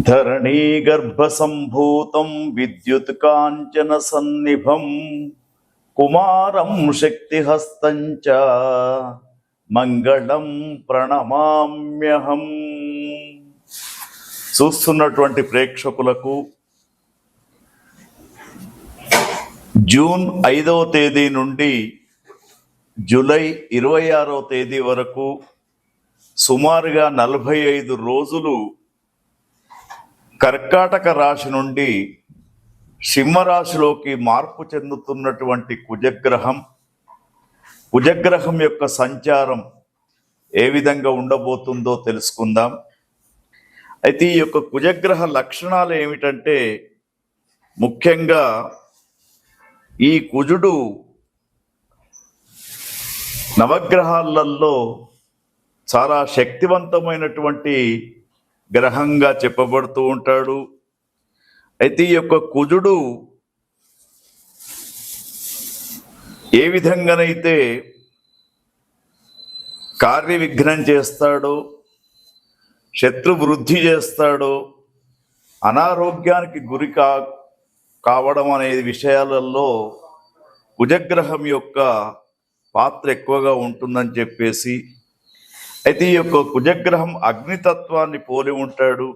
ధరణీ గర్భసంభూతం విద్యుత్ కాంచన సన్నిభం కుమారం శక్తిహస్తం మంగళం ప్రణమామ్యహం. చూస్తున్నటువంటి ప్రేక్షకులకు జూన్ ఐదవ తేదీ నుండి జూలై ఇరవై ఆరో తేదీ వరకు సుమారుగా నలభై ఐదు రోజులు కర్కాటక రాశి నుండి సింహరాశిలోకి మార్పు చెందుతున్నటువంటి కుజగ్రహం కుజగ్రహం యొక్క సంచారం ఏ విధంగా ఉండబోతుందో తెలుసుకుందాం. అయితే ఈ యొక్క కుజగ్రహ లక్షణాలు ఏమిటంటే ముఖ్యంగా ఈ కుజుడు నవగ్రహాలలో చాలా శక్తివంతమైనటువంటి గ్రహంగా చెప్పబడుతూ ఉంటాడు. అయితే ఈ యొక్క కుజుడు ఏ విధంగానైతే కార్య విఘ్నం చేస్తాడో శత్రు వృద్ధి చేస్తాడో అనారోగ్యానికి గురి కా కావడం అనే విషయాలలో కుజగ్రహం యొక్క పాత్ర ఎక్కువగా ఉంటుందని చెప్పేసి అయితే ఈ యొక్క కుజగ్రహం అగ్నితత్వాన్ని పోలి ఉంటాడు.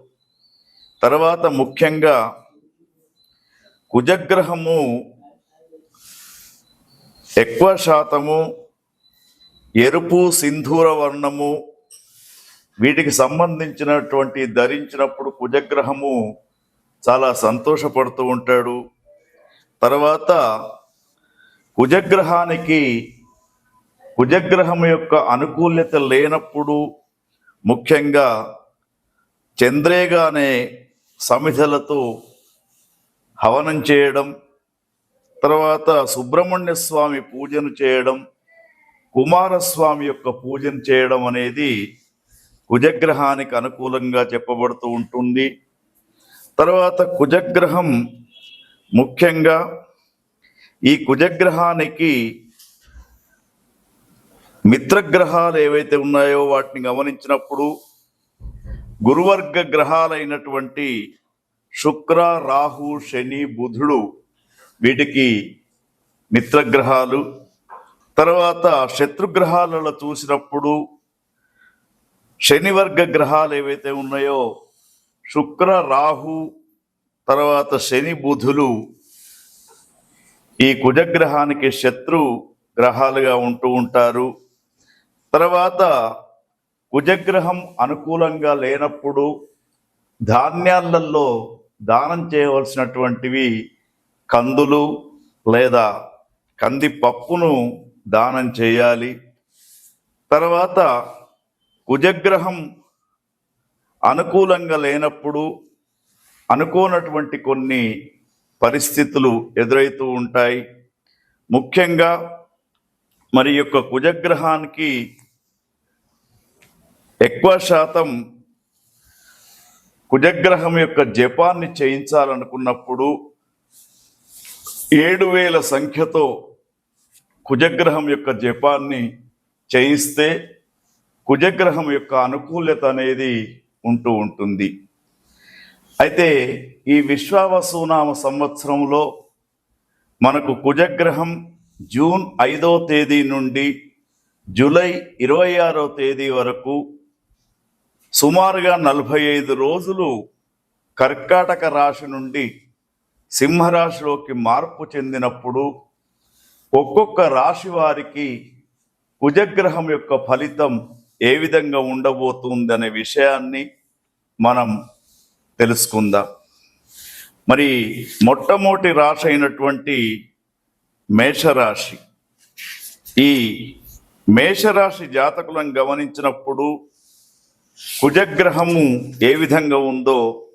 తర్వాత ముఖ్యంగా కుజగ్రహము ఎక్కువ శాతము ఎరుపు సింధూర వర్ణము వీటికి సంబంధించినటువంటి ధరించినప్పుడు కుజగ్రహము చాలా సంతోషపడుతూ ఉంటాడు. తర్వాత కుజగ్రహానికి కుజగ్రహం యొక్క అనుకూల్యత లేనప్పుడు ముఖ్యంగా చంద్రేగానే సమిధలతో హవనం చేయడం తర్వాత సుబ్రహ్మణ్య స్వామి పూజను చేయడం కుమారస్వామి యొక్క పూజను చేయడం అనేది కుజగ్రహానికి అనుకూలంగా చెప్పబడుతూ ఉంటుంది. తర్వాత కుజగ్రహం ముఖ్యంగా ఈ కుజగ్రహానికి మిత్రగ్రహాలు ఏవైతే ఉన్నాయో వాటిని గమనించినప్పుడు గురువర్గ గ్రహాలైనటువంటి శుక్ర రాహు శని బుధుడు వీటికి మిత్రగ్రహాలు. తర్వాత శత్రుగ్రహాలలో చూసినప్పుడు శనివర్గ గ్రహాలు ఏవైతే ఉన్నాయో శుక్ర రాహు తర్వాత శని బుధులు ఈ కుజగ్రహానికి శత్రు గ్రహాలుగా ఉంటూ ఉంటారు. తర్వాత కుజగ్రహం అనుకూలంగా లేనప్పుడు ధాన్యాలలో దానం చేయవలసినటువంటివి కందులు లేదా కంది పప్పును దానం చేయాలి. తర్వాత కుజగ్రహం అనుకూలంగా లేనప్పుడు అనుకోనటువంటి కొన్ని పరిస్థితులు ఎదురవుతూ ఉంటాయి. ముఖ్యంగా మరి యొక్క కుజగ్రహానికి ఎక్కువ శాతం కుజగ్రహం యొక్క జపాన్ని చేయించాలనుకున్నప్పుడు ఏడు వేల సంఖ్యతో కుజగ్రహం యొక్క జపాన్ని చేయిస్తే కుజగ్రహం యొక్క అనుకూలత అనేది ఉంటూ ఉంటుంది. అయితే ఈ విశ్వావసునామ సంవత్సరంలో మనకు కుజగ్రహం జూన్ ఐదో తేదీ నుండి జూలై ఇరవై ఆరో తేదీ వరకు సుమారుగా నలభై ఐదు రోజులు కర్కాటక రాశి నుండి సింహరాశిలోకి మార్పు చెందినప్పుడు ఒక్కొక్క రాశి వారికి కుజగ్రహం యొక్క ఫలితం ఏ విధంగా ఉండబోతుంది అనే విషయాన్ని మనం తెలుసుకుందాం. మరి మొట్టమొదటి రాశి అయినటువంటి మేషరాశి. ఈ మేషరాశి జాతకులను గమనించినప్పుడు కుజగ్రహము ఏ విధంగా ఉందో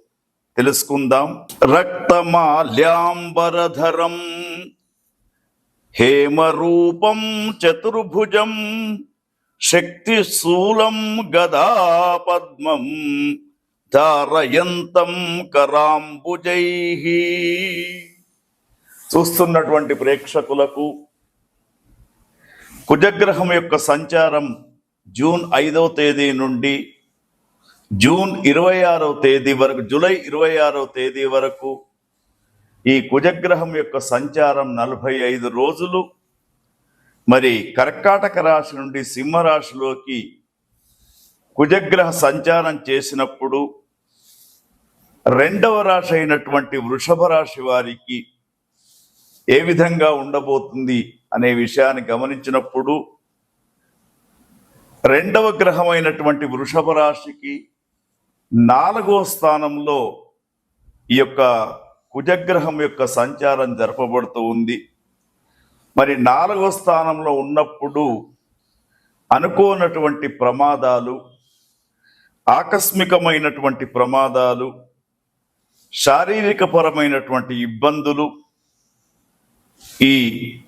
తెలుసుకుందాం. రక్తమాల్యాంబరధరం హేమరూపం చతుర్భుజం శక్తి శూలం గదా పద్మం ధారయంతం కరాంబుజై. చూస్తున్నటువంటి ప్రేక్షకులకు కుజగ్రహం యొక్క సంచారం జూన్ ఐదవ తేదీ నుండి జూన్ ఇరవై ఆరవ తేదీ వరకు జూలై ఇరవై ఆరవ తేదీ వరకు ఈ కుజగ్రహం యొక్క సంచారం నలభై ఐదు రోజులు. మరి కర్కాటక రాశి నుండి సింహరాశిలోకి కుజగ్రహ సంచారం చేసినప్పుడు రెండవ రాశి అయినటువంటి వృషభ రాశి వారికి ఏ విధంగా ఉండబోతుంది అనే విషయాన్ని గమనించినప్పుడు రెండవ గ్రహం అయినటువంటి వృషభ రాశికి నాలుగో స్థానంలో ఈ యొక్క కుజగ్రహం యొక్క సంచారం జరపబడుతూ ఉంది. మరి నాలుగో స్థానంలో ఉన్నప్పుడు అనుకోనటువంటి ప్రమాదాలు ఆకస్మికమైనటువంటి ప్రమాదాలు శారీరకపరమైనటువంటి ఇబ్బందులు ఈ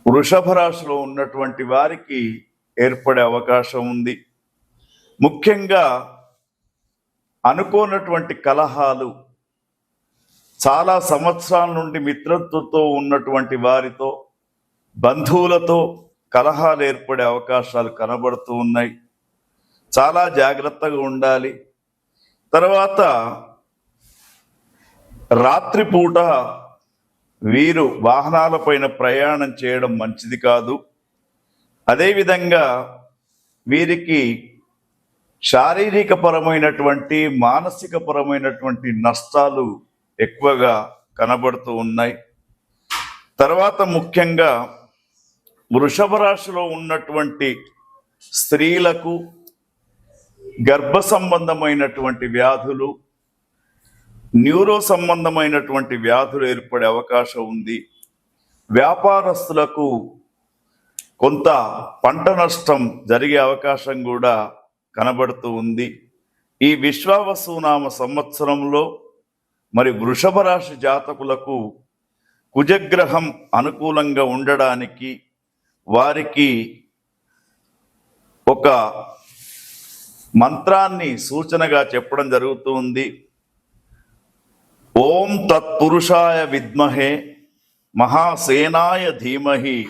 వృషభ రాశిలో ఉన్నటువంటి వారికి ఏర్పడే అవకాశం ఉంది. ముఖ్యంగా అనుకోనటువంటి కలహాలు చాలా సంవత్సరాల నుండి మిత్రత్వంతో ఉన్నటువంటి వారితో బంధువులతో కలహాలు ఏర్పడే అవకాశాలు కనబడుతూ ఉన్నాయి. చాలా జాగ్రత్తగా ఉండాలి. తర్వాత రాత్రిపూట వీరు వాహనాలపైన ప్రయాణం చేయడం మంచిది కాదు. అదేవిధంగా వీరికి శారీరక పరమైనటువంటి మానసిక పరమైనటువంటి నష్టాలు ఎక్కువగా కనబడుతూ ఉన్నాయి. తర్వాత ముఖ్యంగా వృషభ రాశిలో ఉన్నటువంటి స్త్రీలకు గర్భ సంబంధమైనటువంటి వ్యాధులు న్యూరో సంబంధమైనటువంటి వ్యాధులు ఏర్పడే అవకాశం ఉంది. వ్యాపారస్తులకు కొంత పంట నష్టం జరిగే అవకాశం కూడా కనబడుతూ ఉంది. ఈ విశ్వావసునామ సంవత్సరంలో మరి వృషభ రాశి జాతకులకు కుజగ్రహం అనుకూలంగా ఉండడానికి వారికి ఒక మంత్రాన్ని సూచనగా చెప్పడం జరుగుతూ ఉంది. ఓం తత్పురుషాయ విద్మహే మహాసేనాయ ధీమహి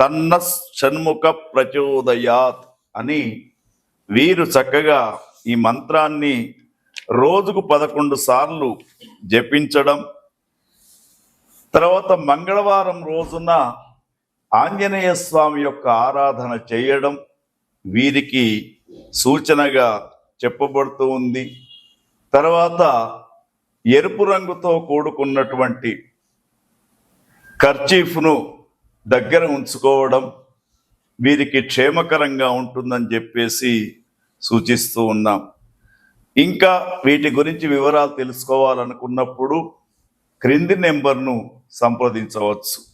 తన్న షణ్ముఖ ప్రచోదయాత్ అని వీరు చక్కగా ఈ మంత్రాన్ని రోజుకు పదకొండు సార్లు జపించడం తర్వాత మంగళవారం రోజున ఆంజనేయ స్వామి యొక్క ఆరాధన చేయడం వీరికి సూచనగా చెప్పబడుతూ ఉంది. తర్వాత ఎరుపు రంగుతో కూడుకున్నటువంటి కర్చీఫ్ను దగ్గర ఉంచుకోవడం వీరికి క్షేమకరంగా ఉంటుందని చెప్పేసి సూచిస్తూ ఉన్నాం. ఇంకా వీటి గురించి వివరాలు తెలుసుకోవాలనుకున్నప్పుడు క్రింది నెంబర్ను సంప్రదించవచ్చు.